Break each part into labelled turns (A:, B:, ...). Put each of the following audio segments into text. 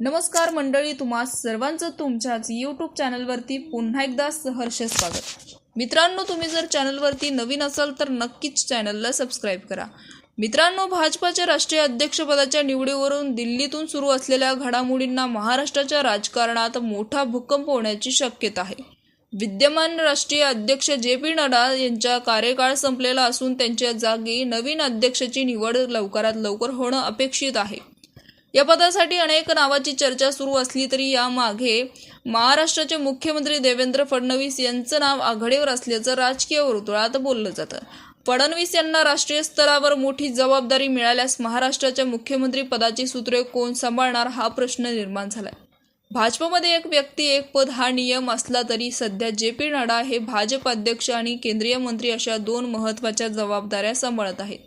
A: नमस्कार मंडळी तुम्हा सर्वांचं तुमच्याच यूट्यूब चॅनलवरती पुन्हा एकदा सहर्ष स्वागत. मित्रांनो तुम्ही जर चॅनलवरती नवीन असाल तर नक्कीच चॅनलला सबस्क्राईब करा. मित्रांनो भाजपाच्या राष्ट्रीय अध्यक्षपदाच्या निवडीवरून दिल्लीतून सुरू असलेल्या घडामोडींना महाराष्ट्राच्या राजकारणात मोठा भूकंप होण्याची शक्यता आहे. विद्यमान राष्ट्रीय अध्यक्ष जे पी नड्डा यांचा कार्यकाळ संपलेला असून त्यांच्या जागी नवीन अध्यक्षाची निवड लवकरात लवकर होणं अपेक्षित आहे. या पदासाठी अनेक नावाची चर्चा सुरू असली तरी यामागे महाराष्ट्राचे मुख्यमंत्री देवेंद्र फडणवीस यांचं नाव आघाडीवर असल्याचं राजकीय वर्तुळात बोललं जातं. फडणवीस यांना राष्ट्रीय स्तरावर मोठी जबाबदारी मिळाल्यास महाराष्ट्राच्या मुख्यमंत्री पदाची सूत्रे कोण सांभाळणार हा प्रश्न निर्माण झालाय. भाजपमध्ये एक व्यक्ती एक पद हा नियम असला तरी सध्या जे पी नड्डा हे भाजप अध्यक्ष आणि केंद्रीय मंत्री अशा दोन महत्त्वाच्या जबाबदाऱ्या सांभाळत आहेत.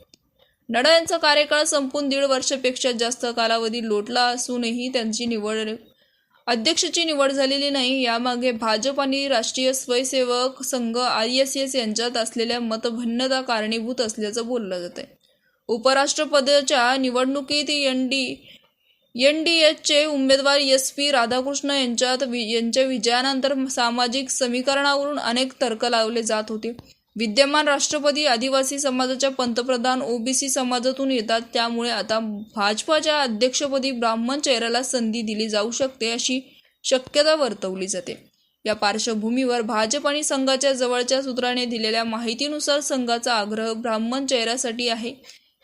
A: नड्डा यांचा कार्यकाळ संपून दीड वर्षापेक्षा जास्त कालावधी लोटला असूनही त्यांची निवड अध्यक्षाची निवड झालेली नाही. यामागे भाजप आणि राष्ट्रीय Swayamsevak Sangh R S S यांच्यात असलेल्या मतभिन्नता कारणीभूत असल्याचं बोललं जात आहे उपराष्ट्रपदाच्या निवडणुकीत एन डी एन डी एचचे उमेदवार एस पी राधाकृष्ण यांच्यात वि यांच्या विजयानंतर सामाजिक समीकरणावरून अनेक तर्क लावले जात होते. विद्यमान राष्ट्रपती आदिवासी समाजाच्या पंतप्रधान ओबीसी समाजातून येतात. त्यामुळे आता भाजपाच्या अध्यक्षपदी ब्राह्मण चेहऱ्याला संधी दिली जाऊ शकते अशी शक्यता वर्तवली जाते. या पार्श्वभूमीवर भाजप आणि संघाच्या जवळच्या सूत्राने दिलेल्या माहितीनुसार संघाचा आग्रह ब्राह्मण चेहऱ्यासाठी आहे.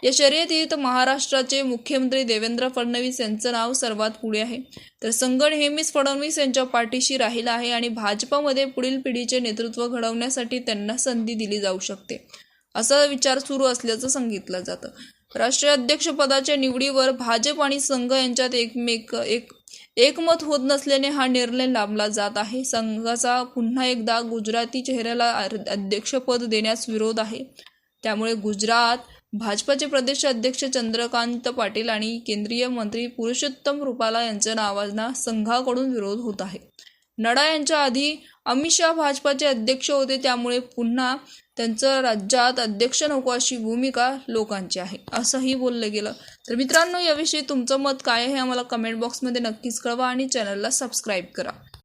A: या शर्यतीत महाराष्ट्राचे मुख्यमंत्री देवेंद्र फडणवीस यांचं नाव सर्वात पुढे आहे. तर संघ नेहमीच फडणवीस यांच्या पाठीशी राहिला आहे आणि भाजपामध्ये पुढील पिढीचे नेतृत्व घडवण्यासाठी त्यांना संधी दिली जाऊ शकते. असा विचार सुरू असल्याचं सांगितलं जातं. राष्ट्रीय अध्यक्षपदाच्या निवडीवर भाजप आणि संघ यांच्यात एकमेक एक एकमत होत नसल्याने हा निर्णय लांबला जात आहे. संघाचा पुन्हा एकदा गुजराती चेहऱ्याला अध्यक्षपद देण्यास विरोध आहे. त्यामुळे गुजरात भाजपाचे प्रदेश अध्यक्ष चंद्रकांत पाटील आणि केंद्रीय मंत्री पुरुषोत्तम रुपाला यांच्या नावांना संघाकडून विरोध होत आहे. नडा यांच्या आधी अमित शहा भाजपाचे अध्यक्ष होते त्यामुळे पुन्हा त्यांचं राज्यात अध्यक्ष नको अशी भूमिका लोकांची आहे असंही बोललं गेलं. तर मित्रांनो याविषयी तुमचं मत काय आहे आम्हाला कमेंट बॉक्समध्ये नक्कीच कळवा आणि चॅनलला सबस्क्राईब करा.